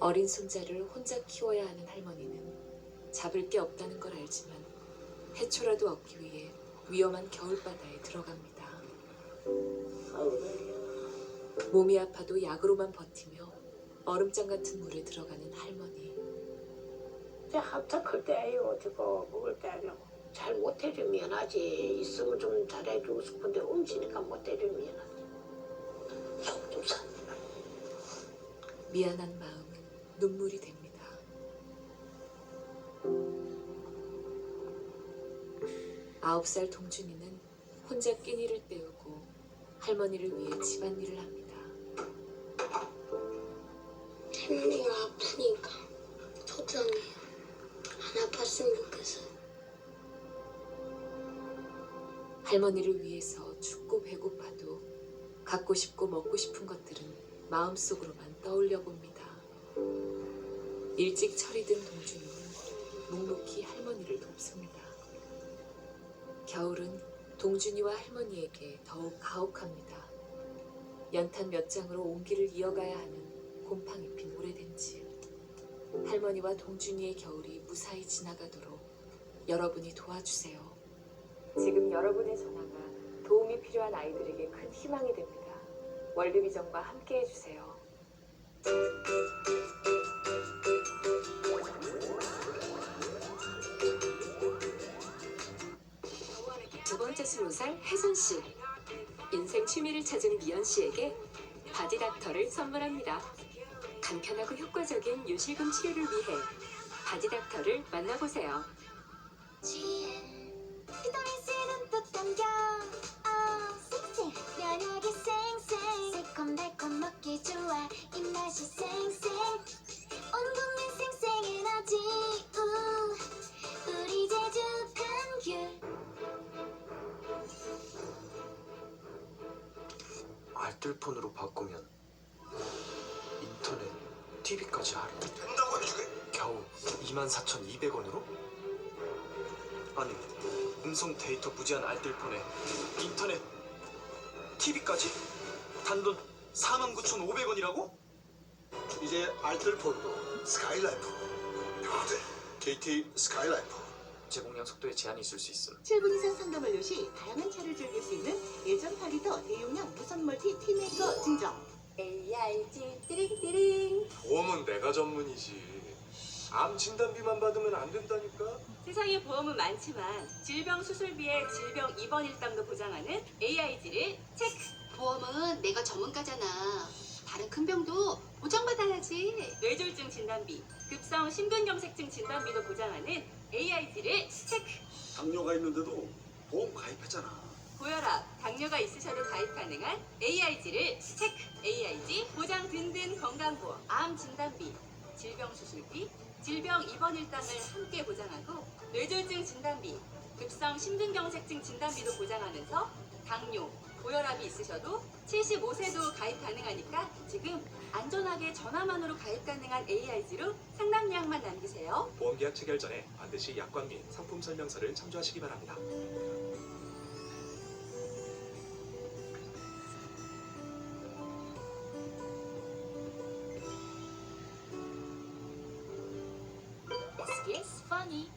어린 손자를 혼자 키워야 하는 할머니는 잡을 게 없다는 걸 알지만 해초라도 얻기 위해 위험한 겨울바다에 들어갑니다. 몸이 아파도 약으로만 버티며 얼음장 같은 물에 들어가는 할머니. 이제 합작할 때예요. 저거 먹을 때는 잘 못 해주면 하지. 있으면 좀 잘해주고 싶은데 움치니까 못 해주면 하지. 속좀 사. 미안한 마음은 눈물이 됩니다. 아홉 살 동준이는 혼자 끼니를 때우고 할머니를 위해 집안일을 합니다. 할머니가 아프니까 속상해요. 안 아팠으면 좋겠어요. 할머니를 위해서 춥고 배고파도 갖고 싶고 먹고 싶은 것들은 마음속으로만 떠올려 봅니다. 일찍 든 동준이는 묵묵히 할머니를 돕습니다. 겨울은 동준이와 할머니에게 더욱 가혹합니다. 연탄 몇 장으로 온기를 이어가야 하는 곰팡이 핀 오래된 집. 할머니와 동준이의 겨울이 무사히 지나가도록 여러분이 도와주세요. 지금 여러분의 전화가 도움이 필요한 아이들에게 큰 희망이 됩니다. 월드비전과 함께 해주세요. 두 번째 스무 살 혜선 씨. 인생 취미를 찾은 미연 씨에게 바디닥터를 선물합니다. 간편하고 효과적인 요실금 치료를 위해 바디닥터를 만나보세요. 어, 새콤달콤 먹기 알뜰폰으로 바꾸면 인터넷, TV까지 할인 된다고 해주게. 겨우 24,200원으로? 아니 음성 데이터 무제한 알뜰폰에 인터넷, TV까지? 단돈 49,500원이라고? 이제 알뜰폰도 스카이라이프. 네, KT 스카이라이프. 제공량 속도에 제한이 있을 수 있음 7분 이상 상담을 시 다양한 차를 즐길 수 있는 1.8리터 대용량 무선 멀티 티메이커 증정. AIG 띠링띠링 보험은 내가 전문이지. 암 진단비만 받으면 안 된다니까. 세상에 보험은 많지만 질병 수술비에 질병 입원 일당도 보장하는 AIG를 체크. 보험은 내가 전문가잖아. 다른 큰 병도 보장받아야지. 뇌졸중 진단비, 급성 심근경색증 진단비도 보장하는 AIG를 체크. 당뇨가 있는데도 보험 가입했잖아. 고혈압, 당뇨가 있으셔도 가입 가능한 AIG를 체크. AIG 보장 든든 건강보험, 암 진단비, 질병 수술비, 질병 입원 일당을 함께 보장하고 뇌졸중 진단비, 급성 심근경색증 진단비도 보장하면서 당뇨, 고혈압이 있으셔도 75세도 가입 가능하니까 지금 안전하게 전화만으로 가입 가능한 AIG로 상담 예약만 남기세요. 보험계약 체결 전에 반드시 약관 및 상품 설명서를 참조하시기 바랍니다. This gets funny